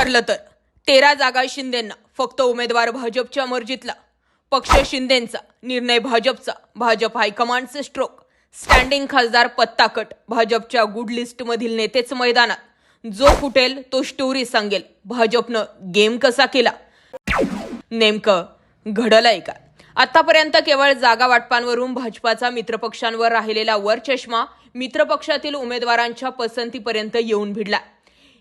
ठरलं तर. तेरा जागा शिंदेंना फक्त उमेदवार भाजपच्या मर्जीतला. पक्ष शिंदेंचा निर्णय भाजपचा भाजप हायकमांडचे स्ट्रोक स्टँडिंग खासदार पत्ताकट भाजपच्या गुड लिस्टमधील नेतेच मैदानात. जो फुटेल तो स्टोरी सांगेल. भाजपनं गेम कसा केला? नेमकं घडलंय का? आतापर्यंत केवळ जागा वाटपांवरून भाजपाचा मित्रपक्षांवर राहिलेला वरचष्मा मित्रपक्षातील उमेदवारांच्या पसंतीपर्यंत येऊन भिडला.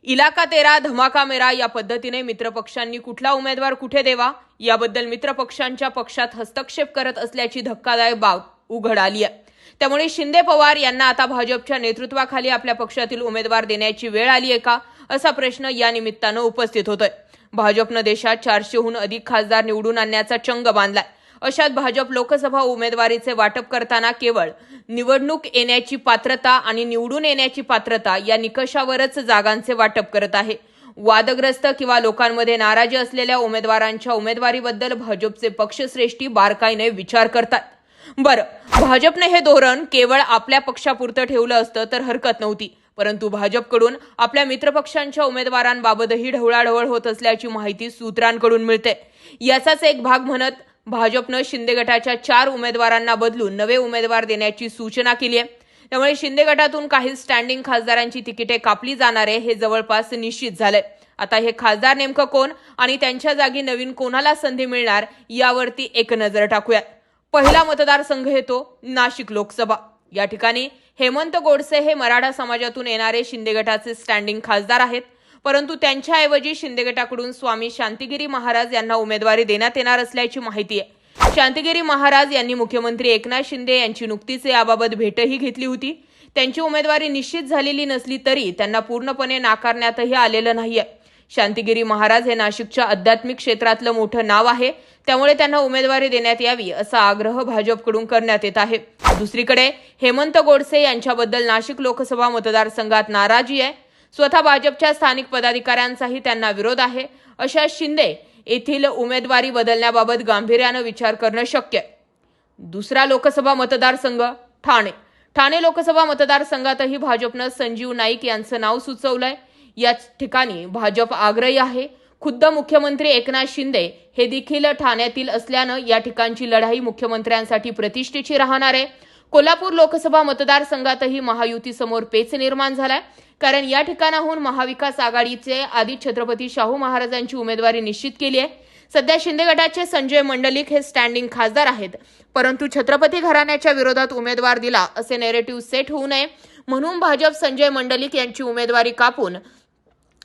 इलाका तेरा धमाका मेरा या पद्धतीने मित्रपक्षांनी कुठला उमेदवार कुठे देवा याबद्दल मित्रपक्षांच्या पक्षात हस्तक्षेप करत असल्याची धक्कादायक बाब उघड आली आहे. त्यामुळे शिंदे पवार यांना आता भाजपच्या नेतृत्वाखाली आपल्या पक्षातील उमेदवार देण्याची वेळ आली आहे का असा प्रश्न या निमित्तानं उपस्थित होतोय. भाजपनं देशात चारशेहून अधिक खासदार निवडून आणण्याचा चंग बांधलाय. अशात भाजप लोकसभा उमेदवारीचे वाटप करताना केवळ निवडणूक येण्याची पात्रता आणि निवडून येण्याची पात्रता या निकषावरच जागांचे वाटप करत आहे. वादग्रस्त किंवा लोकांमध्ये नाराजी असलेल्या उमेदवारांच्या उमेदवारीबद्दल भाजपचे पक्षश्रेष्ठी बारकाईने विचार करतात. बरं भाजपने हे धोरण केवळ आपल्या पक्षापुरतं ठेवलं असतं तर हरकत नव्हती. परंतु भाजपकडून आपल्या मित्रपक्षांच्या उमेदवारांबाबतही ढवळाढवळ होत असल्याची माहिती सूत्रांकडून मिळते. याचाच एक भाग म्हणत भाजपनं शिंदे गटाच्या चार उमेदवारांना बदलून नवे उमेदवार देण्याची सूचना केली आहे. त्यामुळे शिंदे गटातून काही स्टँडिंग खासदारांची तिकिटे कापली जाणार आहे हे जवळपास निश्चित झालंय. आता हे खासदार नेमकं कोण आणि त्यांच्या जागी नवीन कोणाला संधी मिळणार यावरती एक नजर टाकूया पहिला मतदारसंघ येतो नाशिक लोकसभा. या ठिकाणी हेमंत गोडसे हे मराठा समाजातून येणारे शिंदे गटाचे स्टँडिंग खासदार आहेत. परंतु त्यांच्याऐवजी शिंदे गटाकडून स्वामी शांतिगिरी महाराज यांना उमेदवारी देण्यात येणार असल्याची माहिती आहे. शांतिगिरी महाराज यांनी मुख्यमंत्री एकनाथ शिंदे यांची नुकतीच याबाबत भेटही घेतली होती. त्यांची उमेदवारी निश्चित झालेली नसली तरी त्यांना पूर्णपणे नाकारण्यातही आलेलं नाहीये. शांतिगिरी महाराज हे नाशिकच्या आध्यात्मिक क्षेत्रातलं मोठं नाव आहे. त्यामुळे त्यांना उमेदवारी देण्यात यावी असा आग्रह भाजपकडून करण्यात येत आहे. दुसरीकडे हेमंत गोडसे यांच्याबद्दल नाशिक लोकसभा मतदारसंघात नाराजी आहे. स्वतः भाजपच्या स्थानिक पदाधिकाऱ्यांचाही त्यांना विरोध आहे. अशा शिंदे येथील उमेदवारी बदलण्याबाबत गांभीर्यानं विचार करणं शक्य. आहे दुसरा लोकसभा मतदारसंघ ठाणे. ठाणे लोकसभा मतदारसंघातही भाजपनं संजीव नाईक यांचं नाव सुचवलंय. याच ठिकाणी भाजप आग्रही आहे. खुद्द मुख्यमंत्री एकनाथ शिंदे हे देखील ठाण्यातील असल्यानं या ठिकाणची लढाई मुख्यमंत्र्यांसाठी प्रतिष्ठेची राहणार आहे. कोल्हापूर लोकसभा मतदारसंघातही महायुतीसमोर पेच निर्माण झालाय. कारण या ठिकाणाहून महाविकास आघाडीचे आधी छत्रपती शाहू महाराजांची उमेदवारी निश्चित केली आहे. सध्या शिंदे गटाचे संजय मंडलिक हे स्टँडिंग खासदार आहेत. परंतु छत्रपती घराण्याच्या विरोधात उमेदवार दिला असे नेरेटिव्ह सेट होऊ नये. म्हणून भाजप संजय मंडलिक यांची उमेदवारी कापून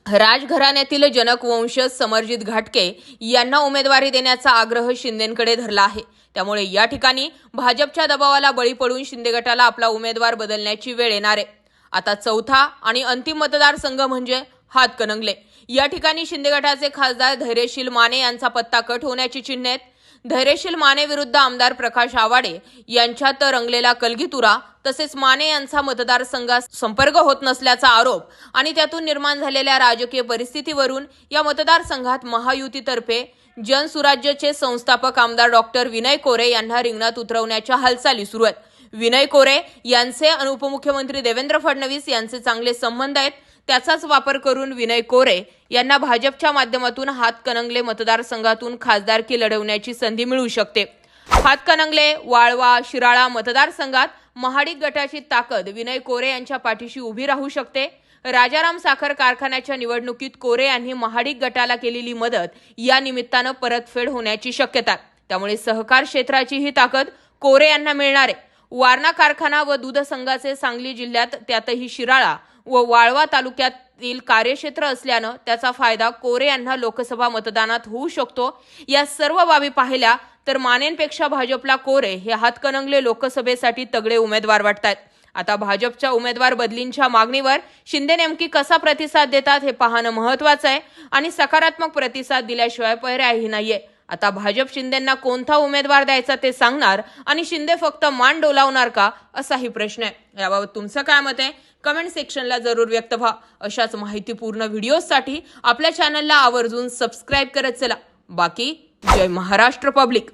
राजघराण्यातील जनक वंशज समरजित घाटके यांना उमेदवारी देण्याचा आग्रह शिंदेकडे धरला आहे. त्यामुळे या ठिकाणी भाजपच्या दबावाला बळी पडून शिंदे गटाला आपला उमेदवार बदलण्याची वेळ येणार आहे. आता चौथा आणि अंतिम मतदारसंघ म्हणजे हातकणंगले. या ठिकाणी शिंदे गटाचे खासदार धैर्यशील माने यांचा पत्ता कट होण्याची चिन्ह आहेत. धैर्यशील माने विरुद्ध आमदार प्रकाश आवाडे यांच्यात रंगलेला कलगीतुरा तसेच माने यांचा मतदारसंघात संपर्क होत नसल्याचा आरोप आणि त्यातून निर्माण झालेल्या राजकीय परिस्थितीवरून या मतदारसंघात महायुतीतर्फे जनसुराज्यचे संस्थापक आमदार डॉक्टर विनय कोरे यांना रिंगणात उतरवण्याच्या हालचाली सुरू आहेत. विनय कोरे यांचे आणि उपमुख्यमंत्री देवेंद्र फडणवीस यांचे चांगले संबंध आहेत. त्याचाच वापर करून विनय कोरे यांना भाजपच्या माध्यमातून हातकणंगले मतदारसंघातून खासदारकी लढवण्याची संधी मिळू शकते. हातकणंगले वाळवा शिराळा मतदारसंघात महाडिक गटाची ताकद विनय कोरे यांच्या पाठीशी उभी राहू शकते. राजाराम साखर कारखान्याच्या निवडणुकीत कोरे यांनी महाडिक गटाला केलेली मदत या निमित्तानं परतफेड होण्याची शक्यता. त्यामुळे सहकार क्षेत्राची ही ताकद कोरे यांना मिळणार आहे. वारणा कारखाना व दूध संघाचे सांगली जिल्ह्यात त्यातही शिराळा व वाळवा तालुक्यातील कार्यक्षेत्र असल्यानं त्याचा फायदा कोरे यांना लोकसभा मतदानात होऊ शकतो. या सर्व बाबी पाहिल्या तर मानेंपेक्षा भाजपला कोरे हे हातकणंगले लोकसभेसाठी तगडे उमेदवार वाटतात आता भाजपच्या उमेदवार बदलींच्या मागणीवर शिंदे नेमकी कसा प्रतिसाद देतात हे पाहणं महत्वाचं आहे आणि सकारात्मक प्रतिसाद दिल्याशिवाय पर्यायही नाहीये. आता भाजप शिंदेंना कोणता उमेदवार द्यायचा ते सांगणार आणि शिंदे फक्त मान डोलावणार का असाही प्रश्न आहे. याबाबत तुमचं काय मत आहे? कमेंट सेक्शनला जरूर व्यक्त व्हा. अशाच माहितीपूर्ण व्हिडिओसाठी आपल्या चॅनलला आवर्जून सबस्क्राईब करत चला. बाकी जय महाराष्ट्र पब्लिक.